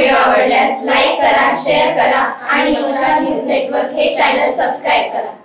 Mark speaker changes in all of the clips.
Speaker 1: Video आवडल्यास like करा share करा आणि नवशा न्यूज नेटवर्क हे चॅनल सबस्क्राईब करा.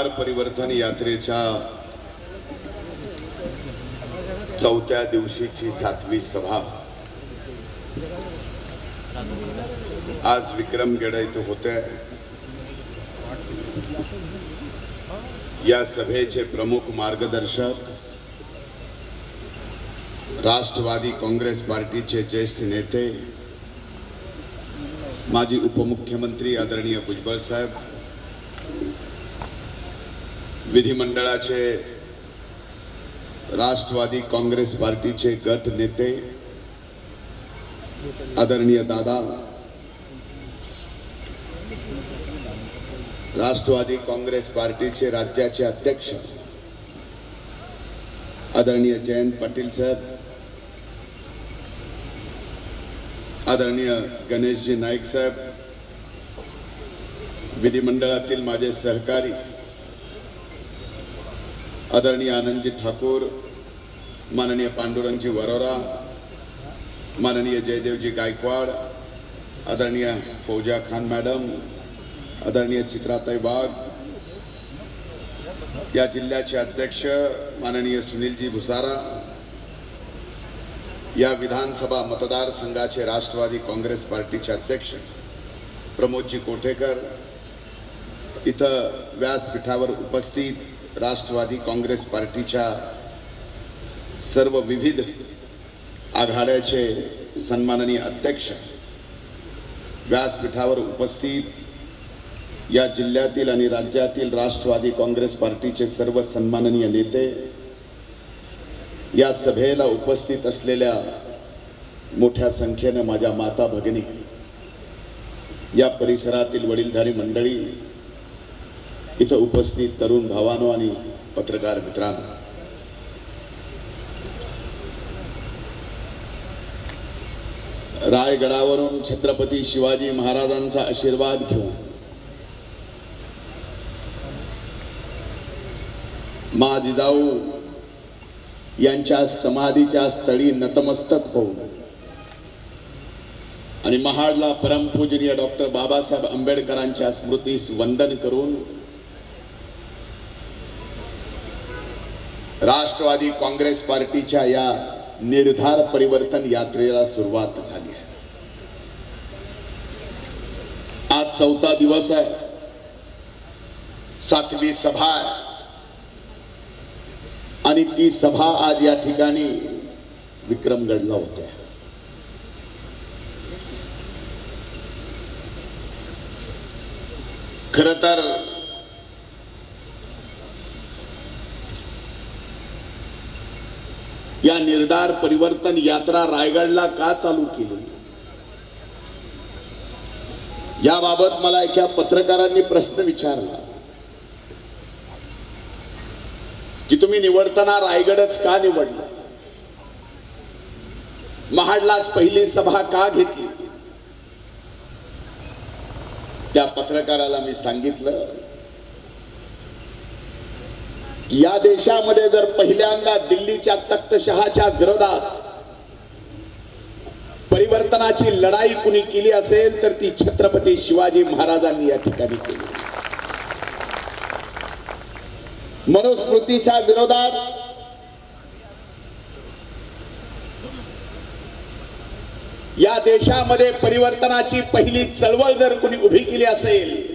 Speaker 2: आधार परिवर्तन यात्रेच्या चौथ्या दिवशीची सातवी सभा. आज विक्रमगड इथं होते या सभेचे प्रमुख मार्गदर्शक राष्ट्रवादी काँग्रेस पार्टीचे ज्येष्ठ नेते माजी उपमुख्यमंत्री आदरणीय भुजबळ साहेब विधिमंडळाचे राष्ट्रवादी काँग्रेस पार्टीचे गट नेते आदरणीय दादा राष्ट्रवादी काँग्रेस पार्टीचे राज्याचे अध्यक्ष आदरणीय जयंत पाटील साहेब आदरणीय गणेशजी नाईक साहेब विधिमंडळातील माझे सहकारी आदरणीय आनंदजी ठाकूर माननीय पांडुरंगजी वरोरा माननीय जयदेवजी गायकवाड आदरणीय फौजा खान मॅडम आदरणीय चित्राताई बाग या जिल्ह्याचे अध्यक्ष माननीय सुनीलजी भुसारा या विधानसभा मतदारसंघाचे राष्ट्रवादी काँग्रेस पार्टीचे अध्यक्ष प्रमोदजी कोठेकर इथं व्यासपीठावर उपस्थित राष्ट्रवादी काँग्रेस पार्टीच्या सर्व विविध आघाड्याचे सन्माननीय अध्यक्ष व्यासपीठावर उपस्थित या जिल्ह्यातील आणि राज्यातील राष्ट्रवादी काँग्रेस पार्टीचे सर्व सन्माननीय नेते या सभेला उपस्थित असलेल्या मोठ्या संख्येनं माझ्या माता भगिनी या परिसरातील वडीलधारी मंडळी इथं उपस्थित तरुण भावानो आणि पत्रकार मित्रांनो. रायगडावरून छत्रपती शिवाजी महाराजांचा आशीर्वाद घेऊन मा जिजाऊ यांच्या समाधीच्या स्थळी नतमस्तक होऊन आणि महाडला परमपूजनीय डॉक्टर बाबासाहेब आंबेडकरांच्या स्मृतीस वंदन करून राष्ट्रवादी काँग्रेस पार्टीच्या या निर्धार परिवर्तन यात्रेला सुरुवात झाली आहे. आज चौथा दिवस आहे. सातवी सभा आहे. आणि ती सभा आज या ठिकाणी विक्रमगडला होत्या खर तर या निर्धार परिवर्तन यात्रा रायगडला का चालू केली? याबाबत मला एका पत्रकारांनी प्रश्न विचारला. की तुम्ही निवडताना रायगडच का निवडलं? महाडलाच पहिली सभा का घेतली? त्या पत्रकाराला मी सांगितलं या देशामध्ये जर पहिल्यांदा दिल्लीच्या तख्तशहाच्या विरोधात परिवर्तनाची लढाई कुणी केली असेल तर ती छत्रपती शिवाजी महाराजांनी या ठिकाणी केली. मनुस्मृतीच्या विरोधात या देशामध्ये परिवर्तनाची पहिली चळवळ जर कुणी उभी केली असेल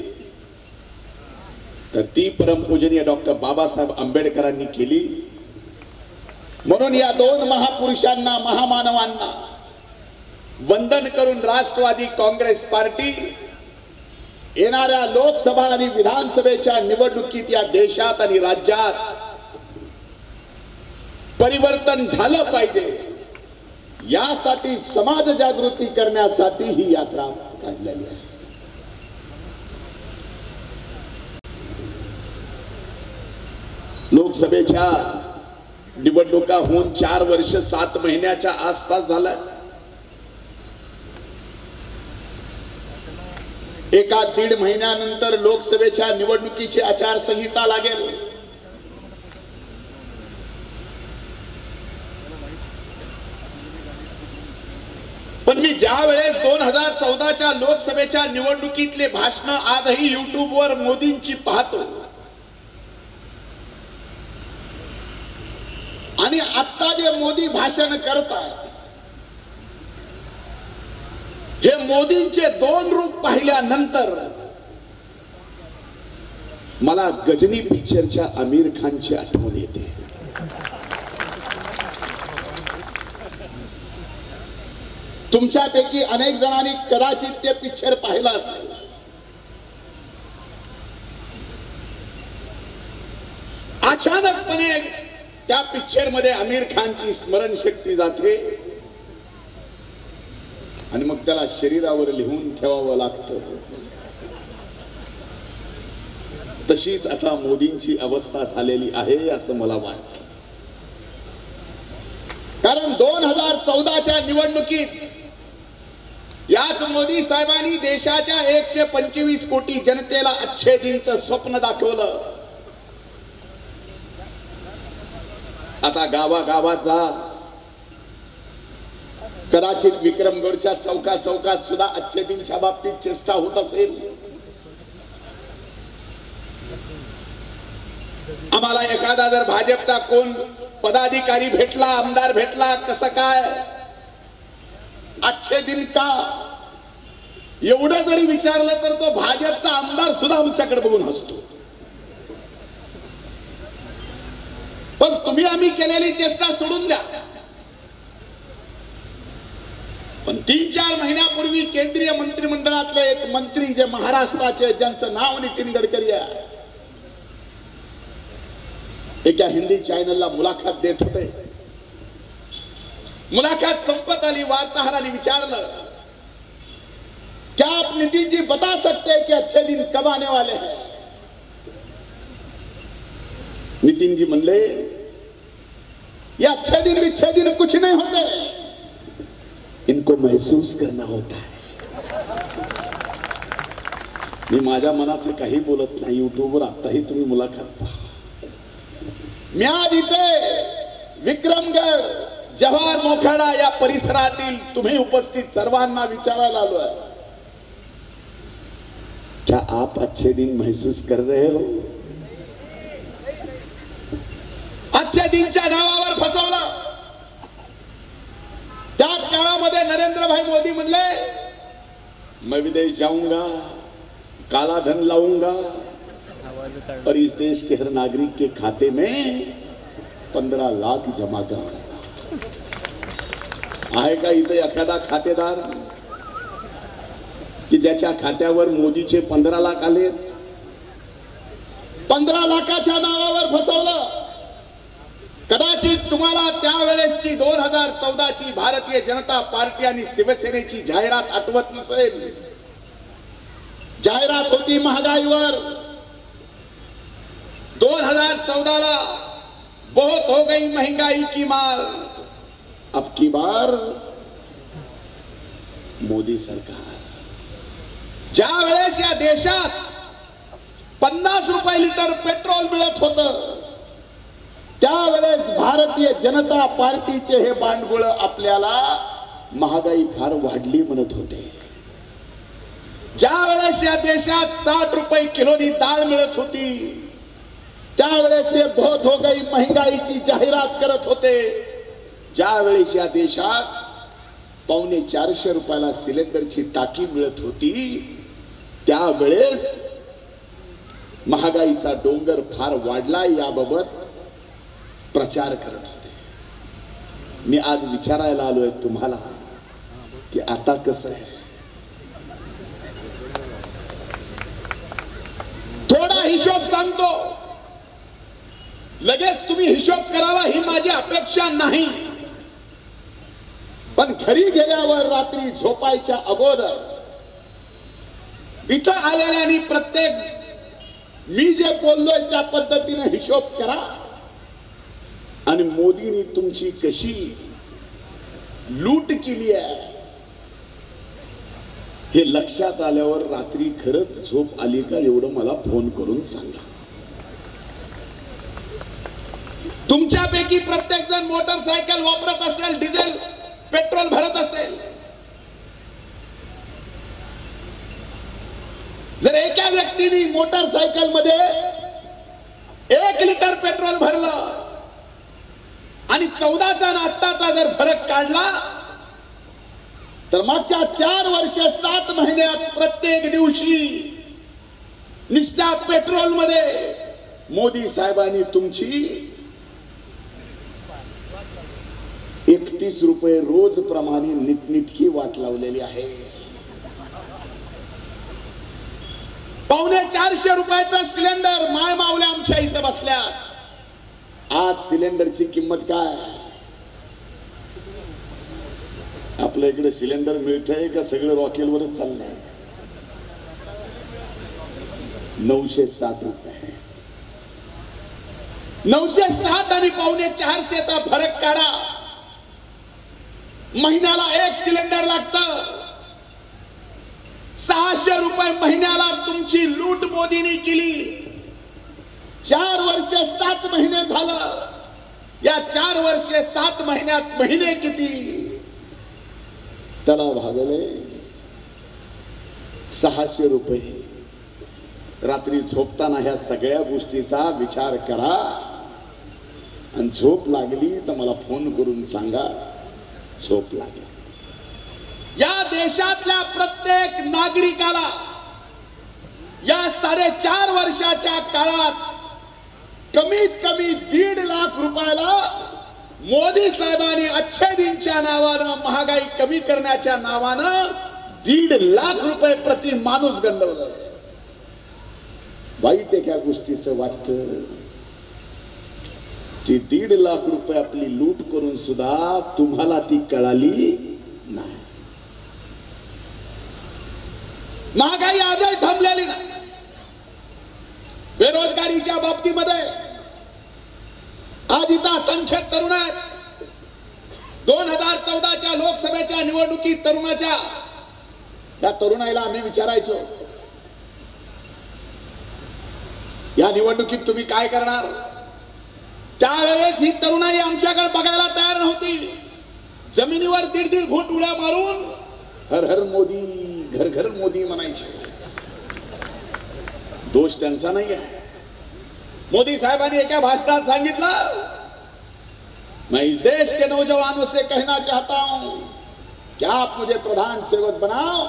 Speaker 2: तर ती परमपूजनीय डॉक्टर बाबासाहेब आंबेडकरांनी केली. म्हणून या दोन महापुरुषांना महामानवांना वंदन करून राष्ट्रवादी काँग्रेस पार्टी येणाऱ्या लोकसभा आणि विधानसभेच्या निवडणुकीत या देशात आणि राज्यात परिवर्तन झालं पाहिजे. यासाठी समाज जागृती करण्यासाठी ही यात्रा काढलेली आहे. लोकसभेच्या निवडणुका होऊन चार वर्ष सात महिन्याच्या आसपास झालाय. एका दीड महिन्यानंतर लोकसभेच्या निवडणुकीची आचारसंहिता लागेल. पण मी ज्या वेळेस दोन हजार चौदाच्या लोकसभेच्या निवडणुकीतले भाषण आजही युट्यूबवर मोदींची पाहतो आणि आता जे मोदी भाषण करतात हे मोदींचे दोन रूप पाहिल्यानंतर मला गजनी पिक्चरच्या आमिर खानची आठवण येते. तुमच्यापैकी अनेक जणांनी कदाचित ते पिक्चर पाहिलं असेल. अचानकपणे त्या पिक्चरमध्ये आमिर खानची स्मरणशक्ती जाते. आणि मग त्याला शरीरावर लिहून ठेवावं लागतं. तशीच आता मोदींची अवस्था झालेली आहे असं मला वाटतं. कारण दोन हजार चौदाच्या निवडणुकीत याच मोदी साहेबांनी देशाच्या एकशे पंचवीस कोटी जनतेला अच्छे स्वप्न दाखवलं. आता गावागावात जा. कदाचित विक्रमगडच्या चौका चौकात सुद्धा अच्छे दिनच्या बाबतीत चेष्टा होत असेल. आम्हाला एखादा जर भाजपचा कोण पदाधिकारी भेटला आमदार भेटला कसं काय? अच्छे दिन का? एवढं जरी विचारलं तर तो भाजपचा आमदार सुद्धा आमच्याकडे बघून हसतो. पण तुम्ही आम्ही केलेली चेष्टा सोडून द्या. पण तीन चार महिन्यापूर्वी केंद्रीय मंत्रिमंडळातले एक मंत्री जे महाराष्ट्राचे ज्यांचं नाव नितीन गडकरी आहे एका हिंदी चॅनलला मुलाखत देत होते. मुलाकात संपत आली वार्ताहरांनी विचारलं क्या आप नितिन जी बता सकते हैं कि अच्छे दिन कब आने वाले हैं? नितीनजी म्हणले या अच्छे दिन बिच्छे दिन कुछ नहीं होते। इनको महसूस करना होता है। मी माझ्या मनाचे काही बोलत नाही युट्यूबवर आताही तुम्ही मुलाखत पहा. मी आज इथे विक्रमगड जवाहर मोखाडा या परिसरातील तुम्ही उपस्थित सर्वांना विचारायला आलो आहे. क्या आप अच्छे दिन महसूस कर रहे हो? अच्छे दिनच्या नावावर फसवला. त्याच काळामध्ये नरेंद्रभाई मोदी म्हणले मैं विदेश जाऊंगा काला धन लाऊंगा और इस देश के हर नागरिक के खाते में पंधरा लाख जमा करा आहे का इथे एखादा खातेदार की ज्याच्या खात्यावर मोदीचे पंधरा लाख आले पंधरा लाखाच्या नावावर फसवलं. कदाचित तुम्हाला त्यावेळेसची दोन हजार चौदाची भारतीय जनता पार्टी आणि शिवसेनेची जाहिरात आठवत नसेल. जाहिरात होती महागाईवर. दोन हजार चौदाला बहुत हो गई महंगाई की मार. अब की बार? मोदी सरकार. ज्या वेळेस या देशात पन्नास रुपये लिटर पेट्रोल मिळत होतं त्यावेळेस भारतीय जनता पार्टीचे हे बांडगुळ आपल्याला महागाई फार वाढली म्हणत होते. ज्या वेळेस या देशात साठ रुपये किलोनी डाळ मिळत होती त्यावेळेस हे बहुत हो गई महंगाईची जाहिरात करत होते ज्या वेळेस या देशात पावणे चारशे रुपयाला सिलेंडरची टाकी मिळत होती त्यावेळेस महागाईचा डोंगर फार वाढला. याबाबत प्रचार करत होते. मी आज विचारायला आलोय तुम्हाला की आता कसं आहे? थोडा हिशोब सांगतो. लगेच तुम्ही हिशोब करावा ही माझी अपेक्षा नाही. पण घरी गेल्यावर रात्री झोपायच्या अगोदर इथं आलेल्यानी प्रत्येक मी जे बोललोय त्या पद्धतीने हिशोब करा. आणि मोदींनी तुमची कशी लूट केली आहे हे लक्षात आल्यावर रात्री खरंच झोप आली का एवढं मला फोन करून सांगा. तुमच्यापैकी प्रत्येक जण मोटरसायकल वापरत असेल डिझेल पेट्रोल भरत असेल. जर एका व्यक्तीने मोटरसायकलमध्ये एक लिटर पेट्रोल भरलं आणि चौदाचा आणि आत्ताचा जर फरक काढला तर मागच्या चार वर्ष सात महिन्यात प्रत्येक दिवशी नुसत्या पेट्रोलमध्ये मोदी साहेबांनी तुमची एकतीस रुपये रोज प्रमाणे नीटनिटकी वाट लावलेली आहे. पावणे चारशे रुपयाचा सिलेंडर माय मावल्या आमच्या इथं बसल्यात. आज सिलेंडरची किंमत काय? आपल्या इकडे सिलेंडर मिळतंय का? सगळं रॉकेलवरच चाललंय. नऊशे सात रुपये. नऊशे सात आणि पावणे चारशेचा फरक काढा. महिन्याला एक सिलेंडर लागतं. सहाशे रुपये महिन्याला तुमची लूट मोदीने केली. चार वर्ष सात महिने झालं. या चार वर्ष सात महिन्यात महिने किती? त्याला भागले सहाशे रुपये. रात्री झोपताना ह्या सगळ्या गोष्टीचा विचार करा. आणि झोप लागली तर मला फोन करून सांगा झोप लागली. या देशातल्या प्रत्येक नागरिकाला या साडेचार वर्षाच्या काळात कमीत कमी दीड लाख रुपयाला मोदी साहेबांनी अच्छे दिनच्या नावानं महागाई कमी करण्याच्या नावानं दीड लाख रुपये प्रति माणूस गंडवलं. वाईट एका गोष्टीचं वाटत. ती दीड लाख रुपये आपली लूट करून सुद्धा तुम्हाला ती कळाली नाही. महागाई आजही थांबलेली नाही. बेरोजगारीच्या बाबतीमध्ये आज इथं असंख्य तरुण आहेत. दोन हजार चौदाच्या लोकसभेच्या निवडणुकीत तरुणाच्या त्या तरुणाईला आम्ही विचारायचो. या निवडणुकीत तुम्ही काय करणार? त्यावेळेस ही तरुणाई आमच्याकडे बघायला तयार नव्हती. जमिनीवर दीड दीड फूट उड्या मारून हर हर मोदी घर घर मोदी म्हणायचे. दोष त्यांचा नाही आहे मोदी साहेबांनी एका भाषणात सांगितलं मैं इस देश के नौजवानों से कहना चाहता हूं कि आप मुझे प्रधान सेवक बनाओ।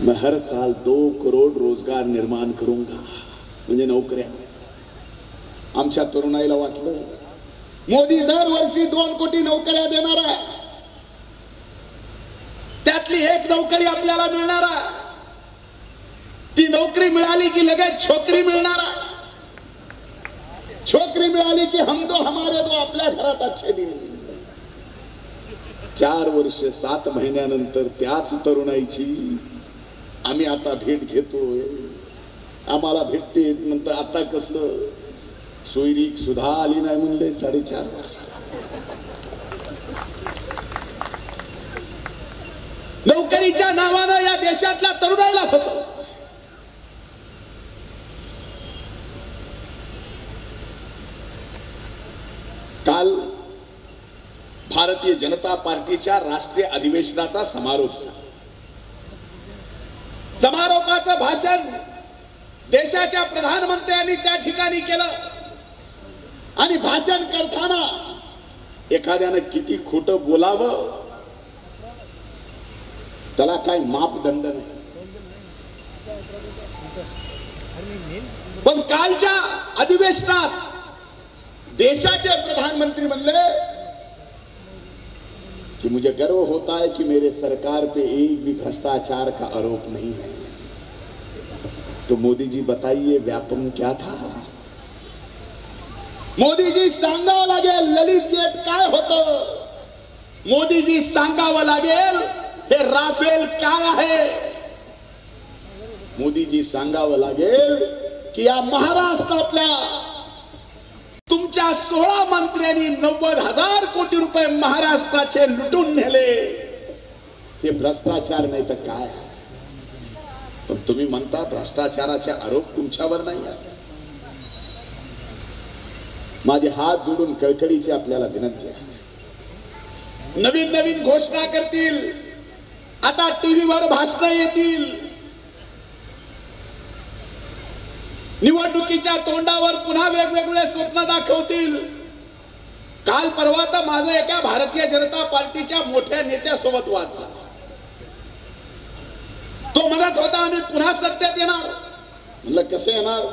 Speaker 2: मैं हर साल दो करोड रोजगार निर्माण करूंगा म्हणजे नोकऱ्या. आमच्या तरुणाईला वाटलं मोदी दरवर्षी दोन कोटी नोकऱ्या देणार आहे. त्यातली एक नोकरी आपल्याला मिळणार आहे. ती नोकरी मिळाली की लगेच छोकरी मिळणार छोकरी मिळाली की हम दो हमारे दो आपल्या घरात अच्छे दिन. चार वर्ष सात महिन्यानंतर त्याच तरुणाईची आम्ही आता भेट घेतोय. आम्हाला भेटते नंतर आता कसं? सोयरीक सुद्धा आली नाही म्हणले साडेचार वर्ष. नोकरीच्या नावानं या देशातल्या तरुणाईला फसव काल भारतीय जनता पार्टीच्या राष्ट्रीय अधिवेशनाचा समारोप झाला. समारोपाचं भाषण देशाच्या प्रधानमंत्र्यांनी त्या ठिकाणी केलं. आणि भाषण करताना एखाद्यानं किती खोट बोलावं त्याला काय मापदंड नाही. पण कालच्या अधिवेशनात देशाचे प्रधानमंत्री म्हणले कि मुझे गर्व होता है कि मेरे सरकार पे एक भी भ्रष्टाचार का आरोप नहीं है। तो मोदी जी बताइए, व्यापम क्या था? मोदीजी सांगावं लागेल ललित गेट काय होतं? मोदीजी सांगावं लागेल हे राफेल काय आहे? मोदीजी सांगावं लागेल की या महाराष्ट्रातल्या या सोळा मंत्र्यांनी नव्वद हजार कोटी रुपये महाराष्ट्राचे लुटून नेले. हे भ्रष्टाचार नाही तर काय? पण तुम्ही म्हणता भ्रष्टाचाराचे आरोप तुमच्यावर नाही आहेत. माझे हात जोडून कळकळीची आपल्याला विनंती आहे. नवीन नवीन घोषणा करतील. आता टीव्हीवर भाषण येतील. निवडणुकीच्या तोंडावर पुन्हा वेगवेगळे स्वप्न दाखवतील. काल परवा तर माझं एका भारतीय जनता पार्टीच्या मोठ्या नेत्यासोबत वाद झाला. तो म्हणत होता आम्ही पुन्हा सत्तेत येणार. म्हणलं कसं येणार?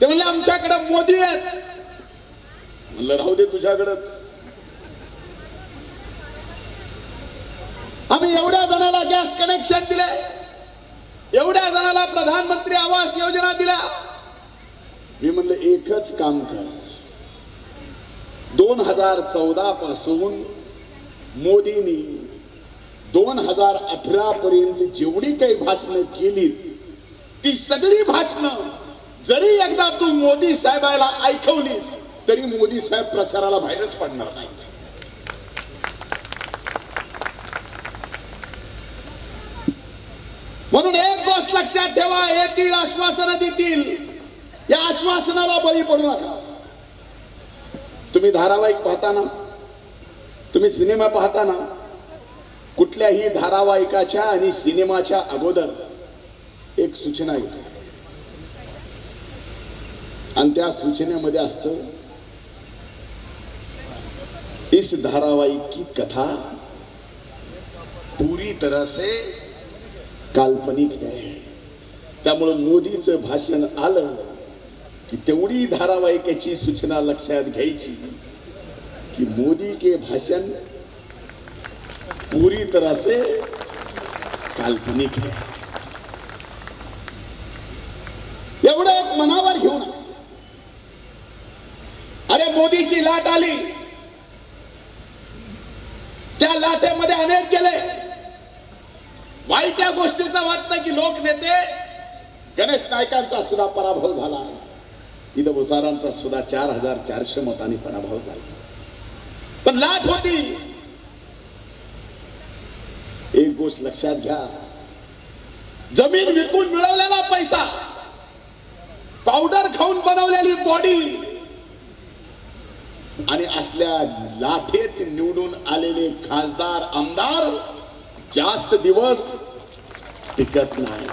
Speaker 2: ते म्हणले आमच्याकडे मोदी आहेत. म्हणलं राहू दे तुझ्याकडच. आम्ही एवढ्या जणाला गॅस कनेक्शन दिले एवढ्या जणाला प्रधानमंत्री आवास योजना दिल्या. मी म्हणलं एकच काम कर. दोन हजार चौदा पासून मोदींनी दोन हजार अठरा पर्यंत जेवढी काही भाषणं केली ती सगळी भाषणं जरी एकदा तू मोदी साहेबाला ऐकवलीस तरी मोदी साहेब प्रचाराला बाहेरच पडणार नाही म्हणून एक गोष्ट लक्षात ठेवा येतील आश्वासनं देतील. या आश्वासनाला बळी पडू नका. तुम्ही धारावाहिक पाहताना तुम्ही सिनेमा पाहताना कुठल्याही धारावाहिकाच्या आणि सिनेमाच्या अगोदर एक सूचना येते. आणि त्या सूचनेमध्ये असत इस धारावाहिक की कथा पूरी तरह से काल्पनिक आहे त्यामुळं मोदीचं भाषण आलं. की तेवढी धारावाहिकाची सूचना लक्षात घ्यायची की मोदी के भाषण पूरी तरह से काल्पनिक है एवढं एक मनावर घेऊन अरे मोदीची लाट आली. त्या लाटेमध्ये अनेक गेले वाईट त्या गोष्टीचं वाटतं की लोक नेते गणेश नायकांचा सुद्धा पराभव झाला इथं भुसारांचा सुद्धा चार हजार चारशे मतांनी पराभव झाला. पण लाट होती. एक गोष्ट लक्षात घ्या. जमीन विकून मिळवलेला पैसा पावडर खाऊन बनवलेली बॉडी आणि असल्या लाठेत निवडून आलेले खासदार आमदार जास्त दिवस टिकत नाही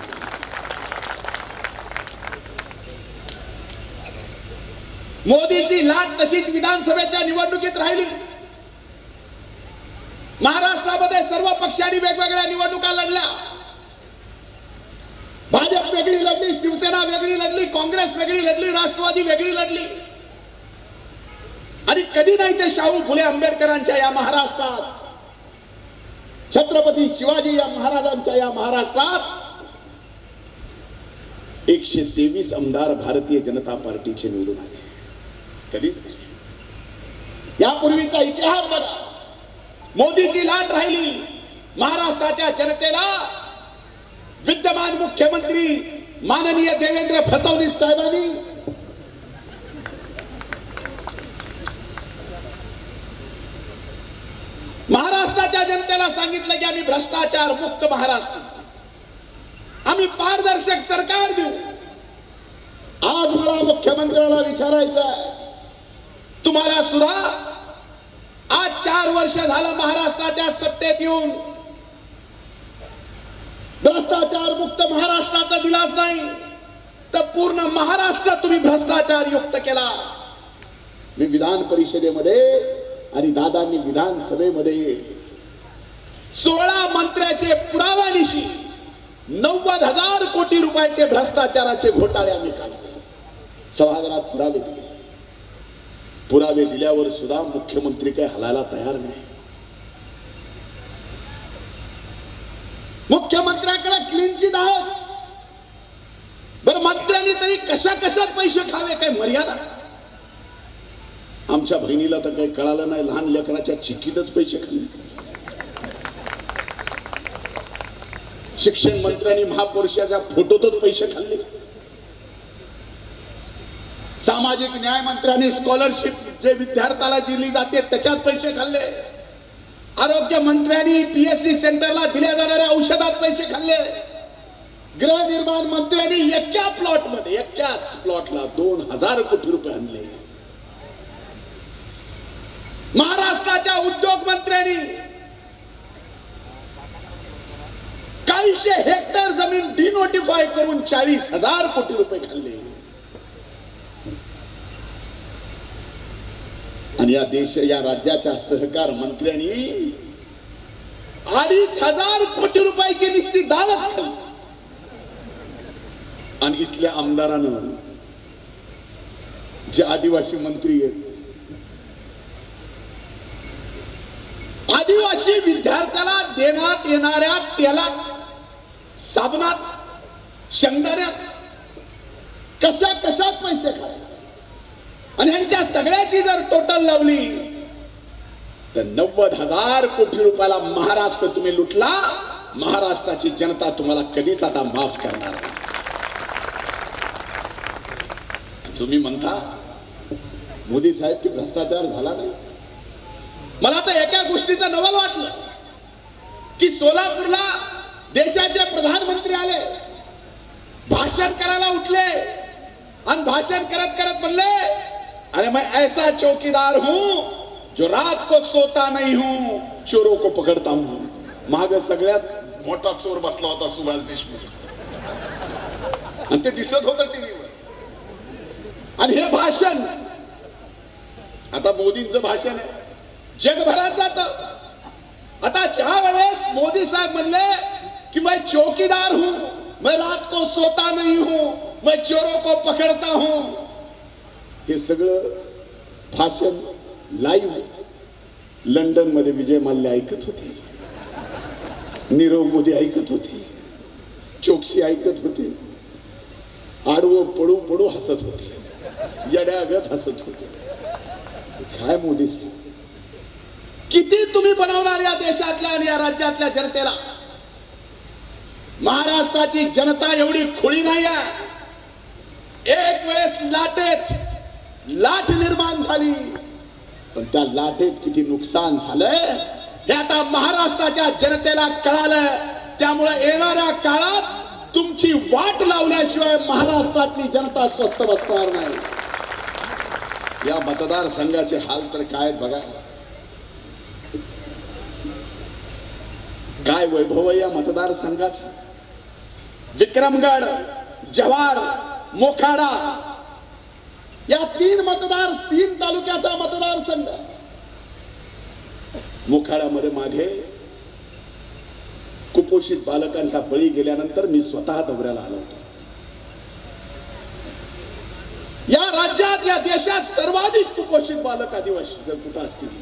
Speaker 2: मोदीची लाट तशीच विधानसभेच्या निवडणुकीत राहिली. महाराष्ट्रामध्ये सर्व पक्षांनी वेगवेगळ्या निवडणुका लढल्या. भाजप वेगळी लढली शिवसेना वेगळी लढली काँग्रेस वेगळी लढली राष्ट्रवादी वेगळी लढली. आणि कधी नाही ते शाहू फुले आंबेडकरांच्या या महाराष्ट्रात. छत्रपती शिवाजी या महाराजांच्या या महाराष्ट्रात. एकशे तेवीस आमदार भारतीय जनता पार्टीचे निवडून आले. कधीच नाही. यापूर्वीचा इतिहास बघा. मोदीची लाट राहिली. महाराष्ट्राच्या जनतेला विद्यमान मुख्यमंत्री माननीय देवेंद्र फडणवीस साहेबांनी महाराष्ट्राच्या जनतेला सांगितलं की आम्ही भ्रष्टाचार मुक्त महाराष्ट्र आम्ही पारदर्शक सरकार देऊ. आज मला मुख्यमंत्र्याला विचारायचं आहे तुम्हाला सुद्धा आज चार वर्ष झालं महाराष्ट्राच्या सत्तेत येऊन. भ्रष्टाचार मुक्त महाराष्ट्राचा दिलास नाही तर पूर्ण महाराष्ट्र तुम्ही भ्रष्टाचार युक्त केला. मी विधान परिषदेमध्ये आणि दादांनी विधानसभेमध्ये सोळा मंत्र्याचे पुराव्यानिशी नव्वद हजार कोटी रुपयाचे भ्रष्टाचाराचे घोटाळे आम्ही काढले. सभागृहात पुरावे दिले. पुरावे दिल्यावर सुद्धा मुख्यमंत्री काही हलायला तयार नाही. मुख्यमंत्र्याकडे क्लीन चिट आहेच बरं मंत्र्यांनी तरी कशा कशात पैसे खावे काय मर्यादा? आमच्या बहिणीला तर काही कळालं नाही लहान लेकराच्या चिक्कीतच पैसे खाल्ले. शिक्षण मंत्र्यांनी महापुरुषाच्या फोटोतच पैसे खाल्ले. सामाजिक न्याय मंत्र्यांनी स्कॉलरशिप जे विद्यार्थ्याला दिली जाते त्याच्यात पैसे खाल्ले. आरोग्य मंत्र्यांनी पीएससी सेंटरला दिल्या जाणाऱ्या औषधात पैसे खाल्ले. गृहनिर्माण मंत्र्यांनी एका प्लॉटमध्ये एकाच प्लॉटला दोन हजार कोटी रुपये आणले. महाराष्ट्राच्या उद्योग मंत्र्यांनी काहीशे हेक्टर जमीन डिनोटिफाय करून चाळीस हजार कोटी रुपये खाल्ले. आणि या देश या राज्याच्या सहकार मंत्र्यांनी अडीच हजार कोटी रुपयाची नुसती दालच खाली आणि इथल्या आमदारानं जे आदिवासी मंत्री आहेत आदिवासी विद्यार्थ्याला देण्यात येणाऱ्या तेलात साबणात शेंगदाण्यात कशा कशात पैसे खाले आणि ह्यांच्या सगळ्याची जर टोटल लावली तर नव्वद हजार कोटी रुपयाला महाराष्ट्र तुम्ही लुटला. महाराष्ट्राची जनता तुम्हाला कधीच आता माफ करणार तुम्ही म्हणता मोदी साहेब की भ्रष्टाचार झाला नाही? मला तर एका गोष्टीचं नवल वाटलं की सोलापूरला देशाचे प्रधानमंत्री आले भाषण करायला उठले आणि भाषण करत करत म्हणले अरे मैं ऐसा चौकीदार हूं जो रात को सोता नहीं हूं चोरों को पकड़ता हूं। माग सगळ्यात मोठा चोर बसला होता सुभाष देशमुख। आणि ते दिसत होतं टीव्हीवर. आणि हे भाषण आता मोदींचं भाषण आहे. जगभरात जात. आता ज्या वेळेस मोदी साहेब म्हणले की मैं चौकीदार हूं मैं रात को सोता नहीं हूं मैं चोरों को पकड़ता हूं हे सगळं भाषण लाईव्ह लंडनमध्ये विजय माल्य ऐकत होते. नीरव मोदी ऐकत होते. चोक्सी ऐकत होते. आडवं पडू पडू हसत होते. यड्यागत हसत होते. काय मोदी साहेब? किती तुम्ही बनवणार या देशातल्या आणि या राज्यातल्या जनतेला? महाराष्ट्राची जनता एवढी खुळी नाही आहे एक वेळेस लाटेत. लाट निर्माण झाली. पण त्या लाटेत किती नुकसान झालंय हे आता महाराष्ट्राच्या जनतेला कळालं त्यामुळे येणाऱ्या काळात तुमची वाट लावल्याशिवाय महाराष्ट्रातली जनता स्वस्त बसणार नाही. या मतदारसंघाचे हाल तर काय आहेत बघा. काय वैभव आहे या मतदारसंघाचा? विक्रमगड जव्हार मोखाडा या तीन मतदार तीन तालुक्याचा मतदारसंघ. मुखाड्यामध्ये मागे कुपोषित बालकांचा बळी गेल्यानंतर मी स्वतः दौऱ्याला आलो होतो. या राज्यात या देशात सर्वाधिक कुपोषित बालक आदिवासी जर कुठं असतील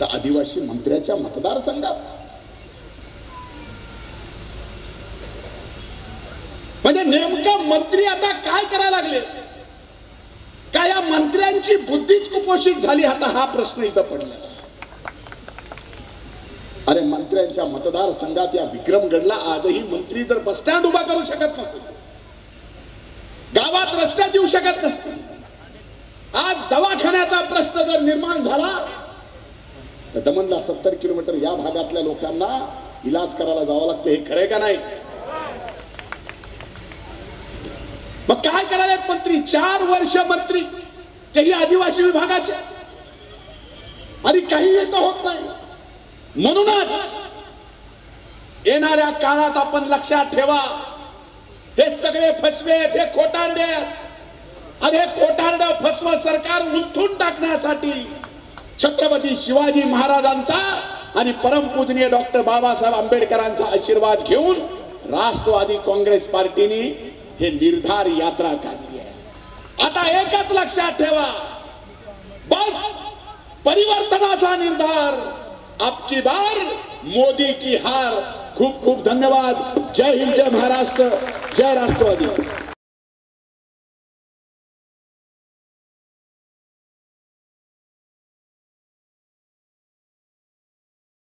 Speaker 2: तर आदिवासी मंत्र्याच्या मतदारसंघात. म्हणजे नेमकं मंत्री आता काय करायला लागले का या मंत्र्यांची बुद्धीच कुपोषित झाली आता हा प्रश्न इथं पडला. अरे मंत्र्यांच्या मतदारसंघात या विक्रमगडला आजही मंत्री जर बस स्टँड उभा करू शकत नसेल गावात रस्त्यात येऊ शकत नसते. आज दवाखान्याचा प्रश्न जर निर्माण झाला तर दमनला सत्तर किलोमीटर या भागातल्या लोकांना इलाज करायला जावं लागतं हे खरंय का नाही? मग काय करायला मंत्री? चार वर्ष मंत्री. तेही आदिवासी विभागाचे. आणि काही येत होत नाही. म्हणूनच येणाऱ्या काळात आपण लक्षात ठेवा. हे सगळे फसवे आहेत हे खोटारडे आणि हे खोटारड फसव सरकार उलथून टाकण्यासाठी छत्रपती शिवाजी महाराजांचा आणि परमपूजनीय डॉक्टर बाबासाहेब आंबेडकरांचा आशीर्वाद घेऊन राष्ट्रवादी काँग्रेस पार्टीने हे निर्धार यात्रा काढली आहे. आता एकच लक्षात ठेवा. बस परिवर्तनाचा निर्धार. आपकी बार मोदी की हार. खूप खूप धन्यवाद. जय हिंद जय महाराष्ट्र. जय राष्ट्रवादी.